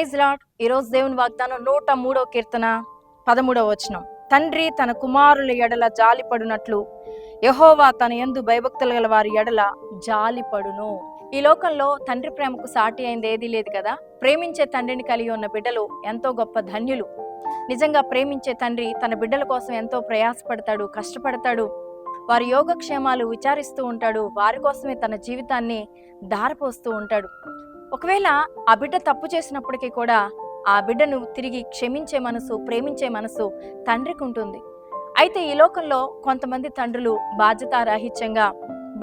Praise lord ఈరోజు దేవుని వాగ్దానం నూట మూడో కీర్తన పదమూడవ వచనం. తండ్రి తన కుమారుల ఎడల జాలిపడునట్లు యహోవా తన ఎందు భయభక్తులు గల వారి ఎడల జాలిపడును. ఈ లోకంలో తండ్రి ప్రేమకు సాటి అయింది ఏదీ లేదు కదా? ప్రేమించే తండ్రిని కలిగి ఉన్న బిడ్డలు ఎంతో గొప్ప ధన్యులు. నిజంగా ప్రేమించే తండ్రి తన బిడ్డల కోసం ఎంతో ప్రయాసపడతాడు కష్టపడతాడు. వారి యోగక్షేమాలు విచారిస్తూ ఉంటాడు వారి కోసమే తన జీవితాన్ని దారపోస్తూ ఉంటాడు. ఒకవేళ ఆ బిడ్డ తప్పు చేసినప్పటికీ కూడా ఆ బిడ్డను తిరిగి క్షమించే మనసు ప్రేమించే మనసు తండ్రికి ఉంటుంది. అయితే ఈ లోకంలో కొంతమంది తండ్రులు బాధ్యతారాహిత్యంగా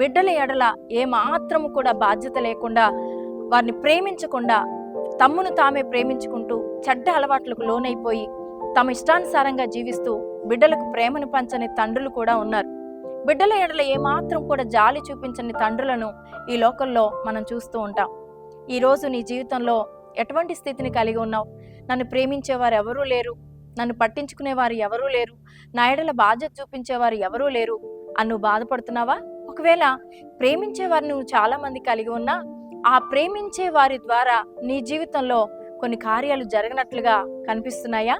బిడ్డల ఎడల ఏమాత్రము కూడా బాధ్యత లేకుండా వారిని ప్రేమించకుండా తమ్మును తామే ప్రేమించుకుంటూ చెడ్డ అలవాట్లకు లోనైపోయి తమ ఇష్టానుసారంగా జీవిస్తూ బిడ్డలకు ప్రేమను పంచని తండ్రులు కూడా ఉన్నారు. బిడ్డల ఎడల ఏమాత్రం కూడా జాలి చూపించని తండ్రులను ఈ లోకంలో మనం చూస్తూ ఉంటాం. ఈరోజు నీ జీవితంలో ఎటువంటి స్థితిని కలిగి ఉన్నావు? నన్ను ప్రేమించేవారు ఎవరూ లేరు. నన్ను పట్టించుకునేవారు ఎవరూ లేరు. నా ఎడల బాధ్యత చూపించేవారు ఎవరూ లేరు. అని నువ్వు బాధపడుతున్నావా? ఒకవేళ ప్రేమించేవారు నువ్వు చాలామంది కలిగి ఉన్నా ఆ ప్రేమించే వారి ద్వారా నీ జీవితంలో కొన్ని కార్యాలు జరగనట్లుగా కనిపిస్తున్నాయా?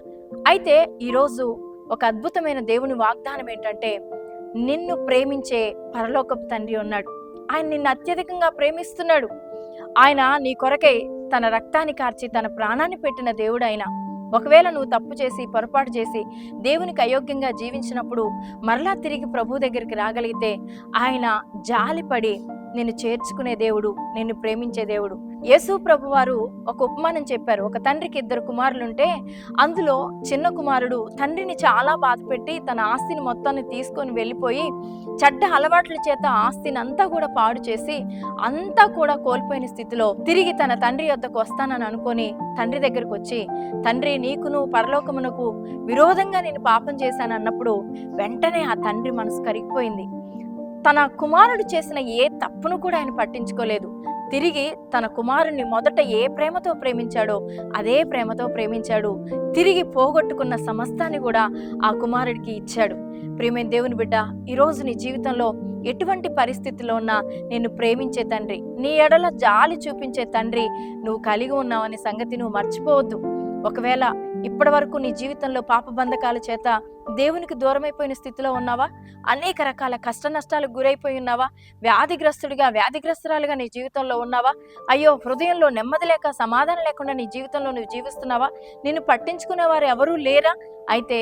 అయితే ఈరోజు ఒక అద్భుతమైన దేవుని వాగ్దానం ఏంటంటే నిన్ను ప్రేమించే పరలోకపు తండ్రి ఉన్నాడు. ఆయన నిన్ను అత్యధికంగా ప్రేమిస్తున్నాడు. ఆయన నీ కొరకై తన రక్తాన్ని కార్చి తన ప్రాణాన్ని పెట్టిన దేవుడైన. ఒకవేళ నువ్వు తప్పు చేసి పొరపాటు చేసి దేవునికి అయోగ్యంగా జీవించినప్పుడు మరలా తిరిగి ప్రభు దగ్గరికి రాగలిగితే ఆయన జాలిపడి నిన్ను చేర్చుకునే దేవుడు నిన్ను ప్రేమించే దేవుడు. యేసు ప్రభు వారు ఒక ఉపమానం చెప్పారు. ఒక తండ్రికి ఇద్దరు కుమారులుంటే అందులో చిన్న కుమారుడు తండ్రిని చాలా బాధపెట్టి తన ఆస్తిని మొత్తాన్ని తీసుకొని వెళ్ళిపోయి చెడ్డ అలవాట్ల చేత ఆస్తిని అంతా కూడా పాడు చేసి అంతా కూడా కోల్పోయిన స్థితిలో తిరిగి తన తండ్రి యొద్దకు వస్తానని అనుకొని తండ్రి దగ్గరకు వచ్చి తండ్రి నీకును పరలోకమునకు విరోధంగా నేను పాపం చేశాను అన్నప్పుడు వెంటనే ఆ తండ్రి మనసు కరిగిపోయింది. తన కుమారుడు చేసిన ఏ తప్పును కూడా ఆయన పట్టించుకోలేదు. తిరిగి తన కుమారుణ్ణి మొదట ఏ ప్రేమతో ప్రేమించాడో అదే ప్రేమతో ప్రేమించాడు. తిరిగి పోగొట్టుకున్న సమస్తాన్ని కూడా ఆ కుమారుడికి ఇచ్చాడు. ప్రేమైన దేవుని బిడ్డ ఈరోజు నీ జీవితంలో ఎటువంటి పరిస్థితిలో ఉన్నా నిన్ను ప్రేమించే తండ్రి నీ ఎడల జాలి చూపించే తండ్రి నువ్వు కలిగి ఉన్నావనే సంగతి నువ్వు మర్చిపోవద్దు. ఒకవేళ ఇప్పటి వరకు నీ జీవితంలో పాపబంధకాల చేత దేవునికి దూరమైపోయిన స్థితిలో ఉన్నావా? అనేక రకాల కష్ట నష్టాలకు గురైపోయి ఉన్నావా? వ్యాధిగ్రస్తుడిగా వ్యాధిగ్రస్తురాలుగా నీ జీవితంలో ఉన్నావా? అయ్యో హృదయంలో నెమ్మది లేక సమాధానం లేకుండా నీ జీవితంలో నువ్వు జీవిస్తున్నావా? నిన్ను పట్టించుకునేవారు ఎవరూ లేరా? అయితే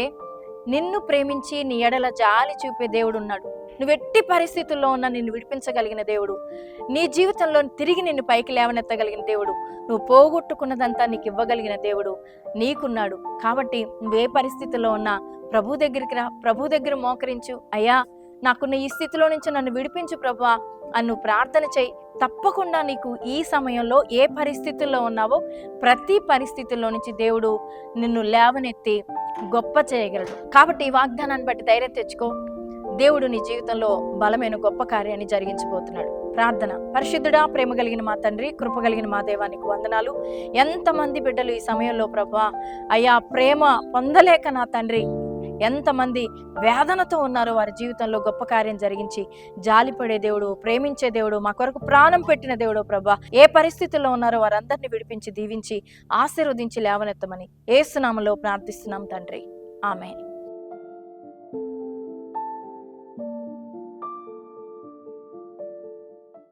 నిన్ను ప్రేమించి నీ ఎడల జాలి చూపే దేవుడు ఉన్నాడు నువ్వు ఎట్టి పరిస్థితుల్లో ఉన్నా నిన్ను విడిపించగలిగిన దేవుడు. నీ జీవితంలో తిరిగి నిన్ను పైకి లేవనెత్తగలిగిన దేవుడు. నువ్వు పోగొట్టుకున్నదంతా నీకు ఇవ్వగలిగిన దేవుడు. నీకున్నాడు. కాబట్టి నువ్వే పరిస్థితుల్లో ఉన్నా ప్రభు దగ్గరికి రా. ప్రభు దగ్గర మోకరించు. అయ్యా నాకున్న ఈ స్థితిలో నుంచి నన్ను విడిపించు ప్రభా అని నువ్వు ప్రార్థన చేయి. తప్పకుండా నీకు ఈ సమయంలో ఏ పరిస్థితుల్లో ఉన్నావో ప్రతి పరిస్థితుల్లో నుంచి దేవుడు నిన్ను లేవనెత్తి గొప్ప చేయగలడు. కాబట్టి ఈ వాగ్దానాన్ని బట్టి ధైర్యం తెచ్చుకో. దేవుడు నీ జీవితంలో బలమైన గొప్ప కార్యాన్ని జరిగించబోతున్నాడు. ప్రార్థన. పరిశుద్ధుడా ప్రేమ కలిగిన మా తండ్రి కృప కలిగిన మా దేవానికి వందనాలు. ఎంతమంది బిడ్డలు ఈ సమయంలో ప్రభా అయ్యా ప్రేమ పొందలేక నా తండ్రి ఎంతమంది వేదనతో ఉన్నారో వారి జీవితంలో గొప్ప కార్యం జరిగించి జాలిపడే దేవుడు ప్రేమించే దేవుడు మా కొరకు ప్రాణం పెట్టిన దేవుడు ప్రభా ఏ పరిస్థితుల్లో ఉన్నారో వారందరినీ విడిపించి దీవించి ఆశీర్వదించి లేవనెత్తమని ఏసునామలో ప్రార్థిస్తున్నాం తండ్రి. ఆమె